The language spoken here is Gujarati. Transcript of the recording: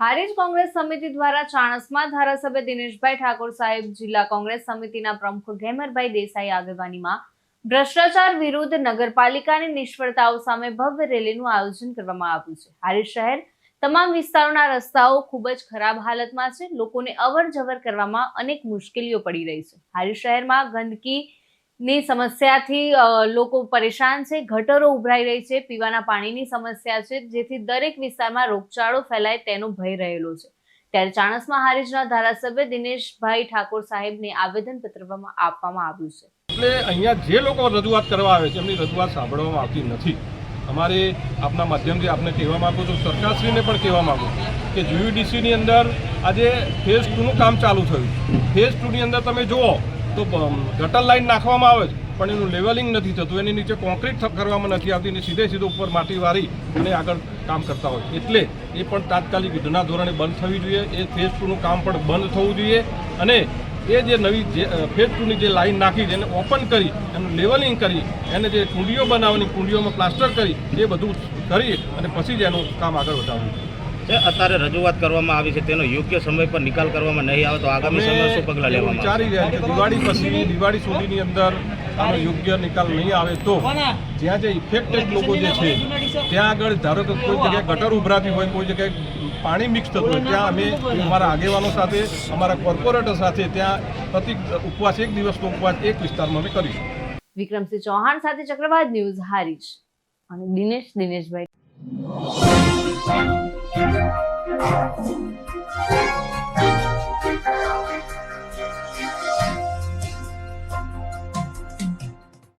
હારીજ કોંગ્રેસ સમિતિ દ્વારા ચાણસમાં ધારાસભ્ય દિનેશભાઈ ઠાકોર સાહેબ જિલ્લા કોંગ્રેસ સમિતિના પ્રમુખ ઘેમરભાઈ દેસાઈ આગેવાનીમાં ભ્રષ્ટાચાર વિરુદ્ધ નગરપાલિકાની નિષ્ફળતાઓ સામે ભવ્ય રેલીનું આયોજન કરવામાં આવ્યું છે. હારીજ શહેર તમામ વિસ્તારોના રસ્તાઓ ખૂબ જ ખરાબ હાલતમાં છે. લોકોને અવર જવર કરવામાં અનેક મુશ્કેલીઓ પડી રહી છે. હારીજ શહેરમાં ગંદકી ની સમસ્યાથી લોકો પરેશાન છે, ગટરો ઉભરાઈ રહી છે, પીવાના પાણીની સમસ્યા છે, જેથી દરેક વિસ્તારમાં રોગચાળો ફેલાય તેનો ભય રહેલો છે. ત્યારે ચાણસમાં હારીજના ધારાસભ્ય દિનેશભાઈ ઠાકોર સાહેબને આવેદનપત્ર આપવામાં આવ્યું છે. એટલે અહીંયા જે લોકો રજૂઆત કરવા આવે છે, એમની રજૂઆત સાંભળવામાં આવતી નથી. અમારે આપના માધ્યમથી આપને કહેવા માગું છું, સરકારશ્રીને પણ કહેવા માગું છું કે જીયુડીસીની અંદર આજે ફેઝ ટુનું કામ ચાલુ થયું ફેઝ ટુની અંદર તમે જુઓ તો ગટર લાઈન નાખવામાં આવે છે, પણ એનું લેવલિંગ નથી થતું. એની નીચે કોન્ક્રીટ કરવામાં નથી આવતી ને સીધે સીધું ઉપર માટી વાળી અને આગળ કામ કરતા હોય. એટલે એ પણ તાત્કાલિક યુદ્ધના ધોરણે બંધ થવી જોઈએ. એ ફેઝ ટુનું કામ પણ બંધ થવું જોઈએ. અને એ જે નવી જે ફેઝ ટુની જે લાઈન નાખી છે, એને ઓપન કરી, એનું લેવલિંગ કરી, એને જે કુંડીઓ બનાવવાની, કુંડીઓમાં પ્લાસ્ટર કરી, એ બધું કરી અને પછી જ એનું કામ આગળ વધારવું જે અત્યારે રજૂઆત કરવામાં આવી છે. તેનો યોગ્ય સમય પર નિકાલ કરવામાં નહીં આવે તો આગામી સમયમાં શું પગલાં લેવામાં વિચારી રહ્યા છે દિવાળી પછી દિવાળી સુધીની અંદર આનો યોગ્ય નિકાલ નહીં આવે તો જ્યાં જે ઇફેક્ટેડ લોકો જે છે ત્યાં આગળ ધારો કે કોઈ જગ્યાએ ગટર ઉભરાતી હોય કોઈ જગ્યાએ પાણી મિક્સ થતું હોય ત્યાં અમે અમારા આગેવાનો સાથે અમારા કોર્પોરેટર સાથે ત્યાં પ્રતિ ઉપવાસ એક દિવસનો ઉપવાસ એક વિસ્તારમાં અમે કરીશું. વિક્રમસિંહ ચૌહાણ સાથે ચક્રવાત ન્યૂઝ હારીજ. અને દિનેશ દિનેશભાઈ. Thank you.